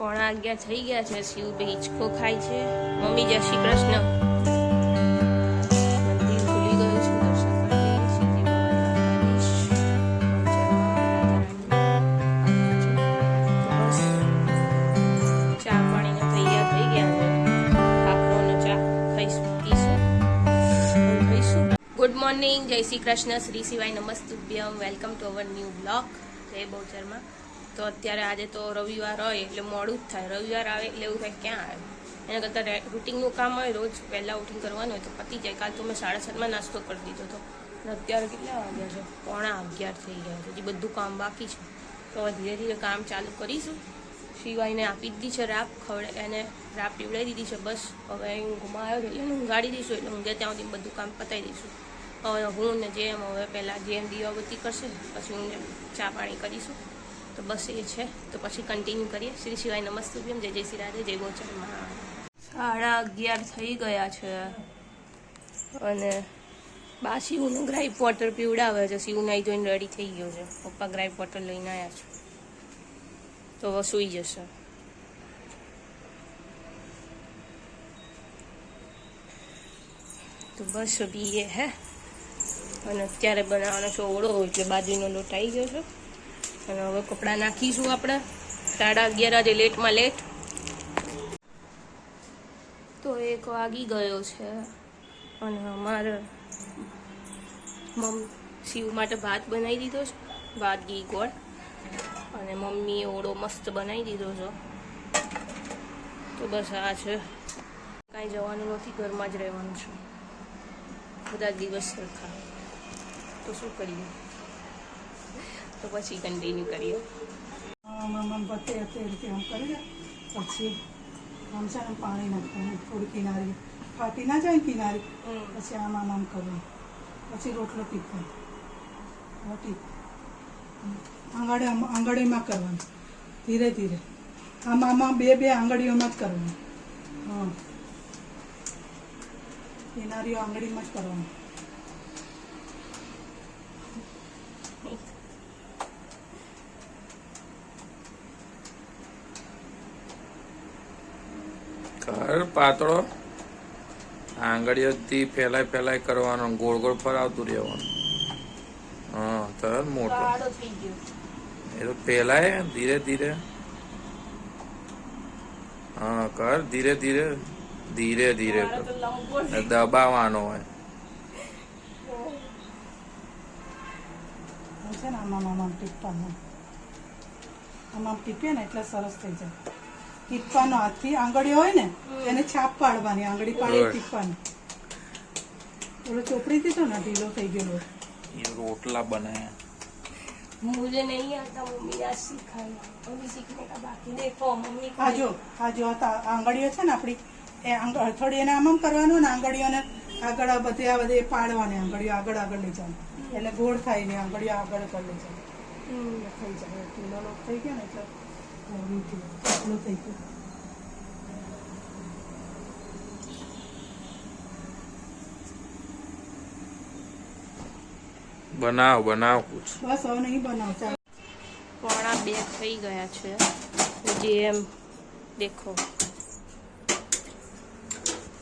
પોણા અગિયાર થઈ ગયા છે, શિવ બે હિંચકો ખાય છે. મમ્મી, જય શ્રી કૃષ્ણ. ગુડ મોર્નિંગ, જય શ્રી કૃષ્ણ. શ્રી શિવાય નમસ્તુભ્યમ. Welcome to our new blog જય બહુચરમાં. તો અત્યારે આજે તો રવિવાર હોય, એટલે મોડું જ થાય. રવિવાર આવે એટલે એવું થાય ક્યાં આવે? એના કરતાં રૂટિનનું કામ હોય રોજ વહેલા ઉઠીને કરવાનું હોય તો પતી જાય. કાલ તો મેં સાડા સાતમાં નાસ્તો કરી દીધો હતો. અત્યારે કેટલા વાગ્યા છે? પોણા અગિયાર થઈ ગયા હજી બધું કામ બાકી છે. તો ધીરે ધીરે કામ ચાલુ કરીશું. શિવાયને આપી દીધી છે રાપ, ખવડે, એને રાપ પીવડાવી દીધી છે. બસ હવે હું આવ્યો છે. એટલે ઊંઘાડી દઈશું, એટલે ઊંઘે ત્યાં સુધી બધું કામ પતાવી દઈશું. હવે હું ને જેમ, હવે પહેલાં જેમ દીવાબત્તી કરશે, પછી હું ચા પાણી કરીશું. તો બસ એ છે. તો પછી કન્ટિન્યુ કરીએ. શ્રી શિવાય નમસ્તુભ્યમ. જય જય શ્રી રાધે. જય ગોચરમાં સાડા અગિયાર થઈ ગયા છે. અને બા શિવનું ગ્રાઇપ વોટર પીવડાવે છે. શિવ નાઈ જોઈને રેડી થઈ ગયો છે. પપ્પા ગ્રાઇપ વોટર લઈને આવ્યા છે. તો હવે સૂઈ જશે. તો બસ બી એ હે. અને અત્યારે બનાવવાનો છે ઓળો, એટલે બાજરીનો લોટ આવી ગયો છે. અને હવે કપડાં નાખીશું આપણે. સાડા અગિયાર આજે લેટમાં લેટ. તો એક વાગી ગયો છે. અને અમારે મમ શિવ માટે ભાત બનાવી દીધો છે. ભાત, ઘી, ગોળ. અને મમ્મીએ ઓળો મસ્ત બનાવી દીધો છે. તો બસ આ છે. કાંઈ જવાનું નથી, ઘરમાં જ રહેવાનું છે. બધા દિવસ સરખા. તો શું કરીએ? તો પછી કન્ટિન્યુ કરીએ. આમ આમ આમ બતે તે રીતે આમ કરી દે પછી આમ છે ને પાણી નાખવાનું થોડી કિનારી. ફાટી ના જાય કિનારી? પછી આમ આમ આમ કરવું પછી રોટલો ટીપવાનો. રોટી. આંગળે આંગળીમાં કરવાનું. ધીરે ધીરે. આમ આમાં બે બે આંગળીઓમાં જ કરવાનું. હા. કિનારીઓ આંગળીમાં જ કરવાનું. કર પાતળો આંગળીઓથી ફેલાય ફેલાય કરવાનો ગોળ ગોળ ફરાવતું રહેવાનું. હા તરત મોટો. ગાળો થઈ ગયો. એ તો ફેલાય ધીરે ધીરે. હા કર ધીરે ધીરે. ધીરે ધીરે કર. દબાવવાનો હોય. આમ છે ને આમ ને એટલે સરસ થઈ જાય. ટીપવાનો હાથથી આંગળીઓ હોય ને એને છાપ પાડવાની આંગળી પાડી બરાબર. ટીપવાની ઓલો ચોપડી દીધો ને ઢીલો થઈ ગયેલો એ રોટલા બનાયા मुझे नहीं आता मम्मी आज सिखाई अभी सीखने का बाकी देखो मम्मी को આ જો આ જો આ તા- આંગળીઓ છે ને આપણી એ આંગ- હથોડી એને આમ આમ કરવાનું ને આંગળીઓને આગળ આ બધે આ બધે પાડવાની આંગળીઓ આગળ આગળ લઈ જવાની એટલે ગોળ થાય ને આંગળીઓ આગળ કરી લઈ જાય हम्म, થઈ જાય ઢીલો લોટ થઈ ગયો ને એટલે બનાવ બનાવ કુછ બસ હવે નહીં બનાવતા પોણા બે થઈ ગયા છે જે એમ દેખો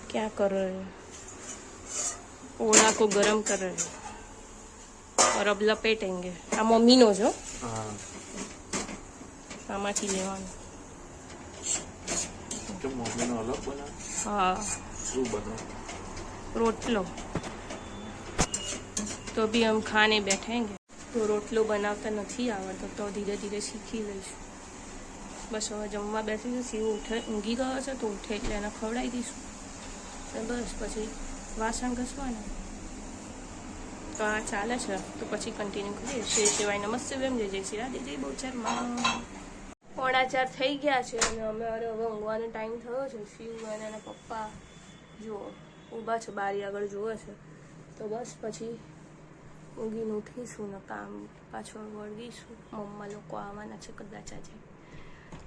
क्या कर रहे हैं ओला को गरम कर रहे हैं और अब लपेटेंगे આ મમ્મીનો જો હા આમાંથી લેવાનું. હા. રોટલો. તો બી હમ ખાને બેઠેંગે તો રોટલો બનાવતા નથી આવડતો તો ધીરે ધીરે શીખી લઈશું. બસ હવે જમવા બેસી જશે એવું ઉઠે ઊંઘી ગયો છે તો ઉઠે એટલે એને ખવડાવી દઈશું. તો બસ પછી વાસણ ઘસવાના. તો આ ચાલે છે તો પછી કન્ટિન્યુ કરીએ. શ્રી સિવાય નમસ્તે બેમ જય જય શ્રી રાધે જય બહુ ચાર પોણા ચાર થઈ ગયા છે અને અમે અરે હવે ઊંઘવાનો ટાઈમ થયો છે. શિવ અને એના પપ્પા જુઓ, ઊભા છે, બારી આગળ જુએ છે. તો બસ પછી ઊંઘીને ઉઠીશું ને કામ પાછળ વળગીશું. મમ્મા લોકો આવવાના છે કદાચ આજે.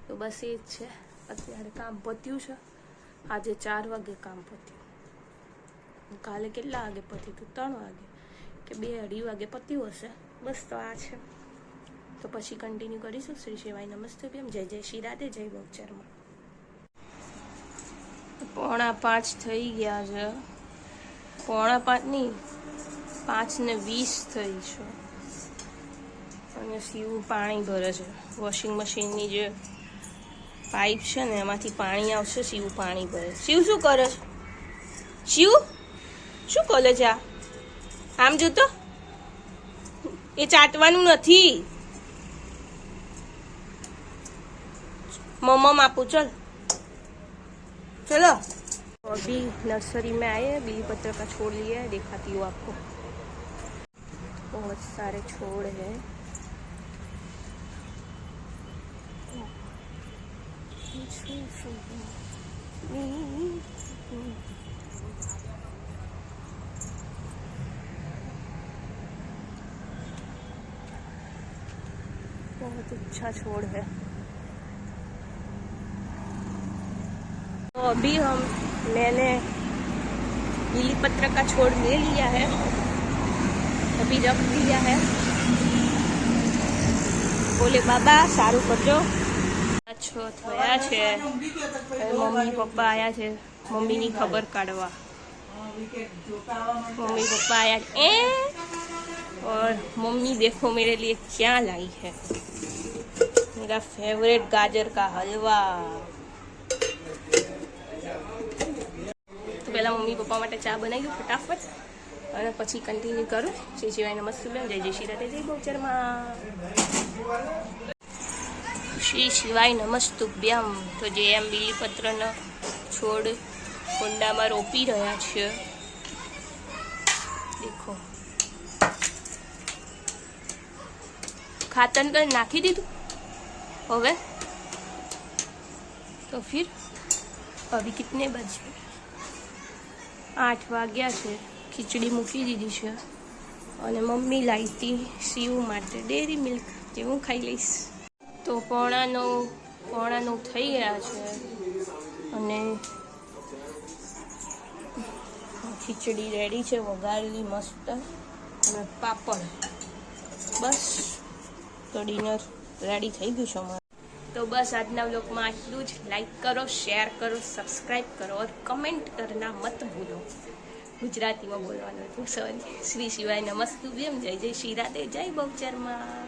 તો બસ એ જ છે. અત્યારે કામ પત્યું છે. આજે ચાર વાગે કામ પત્યું. કાલે કેટલા વાગે પત્યું હતું? ત્રણ વાગે. કે બે અઢી વાગે પત્યું હશે. બસ તો આ છે. તો પછી કન્ટિન્યુ કરીશું. શ્રી શિવાય નમસ્તે જય જય શ્રી રાધે, જય બહુચરમાં પોણા પાંચ થઈ ગયા છે. પોણા પાંચ નહીં, પાંચ ને વીસ થઈ છે. અને શિવ પાણી ભરે છે. વોશિંગ મશીનની જે પાઇપ છે ને, એમાંથી પાણી આવશે, શિવ પાણી ભરે શિવ શું કરે છે? શિવ? શું છે આ? આમ જોતો? એ ચાટવાનું નથી. मम्मा आपू चल चलो अभी नर्सरी में आए हैं बिली पत्र का छोड़ लिया है दिखाती हूँ आपको बहुत सारे छोड़ हैं बहुत अच्छा छोड़ है अभी हम मैंने नीली पत्र का छोड़ ले लिया है अभी रख दिया है બોલે બાબા સારું કરજો છો થયા છે હવે મમ્મી પપ્પા આયા છે મમ્મીની ખબર કાઢવા मम्मी पापा आया ए और मम्मी देखो मेरे लिए क्या लाई है मेरा फेवरेट गाजर का हलवा પહેલાં મમ્મી પપ્પા માટે ચા બનાવી ફટાફટ અને પછી કન્ટિન્યુ કરું શ્રી શિવાય નમસ્તુ બેન જય જય શ્રી રાધે જય બહુચરમાં શ્રી શિવાય નમસ્તુભ્યમ તો જે એમ બીલીપત્રનો છોડ કુંડામાં રોપી રહ્યા છે દેખો ખાતર તો નાખી દીધું હવે તો ફિર અભી કિતને બજે આઠ વાગ્યા છે. ખીચડી મૂકી દીધી છે. અને મમ્મી લાવી શિવ માટે. ડેરી મિલ્ક જે હું ખાઈ લઈશ. તો પોણા નવ પોણા નવ થઈ ગયા છે. અને ખીચડી રેડી છે, વઘારેલી મસ્ત. અને પાપડ. બસ. તો ડિનર રેડી થઈ ગયું છે અમારું. તો બસ આજના વ્લોગમાં આટલું જ. લાઈક કરો શેર કરો સબસ્ક્રાઈબ કરો ઓર કમેન્ટ કરના મત ભૂલો. ગુજરાતીમાં બોલવાનું હતું. સોરી શ્રી શિવાય નમસ્તુ. બેમ જય જય શ્રી રાધે જય બહુચરમાં.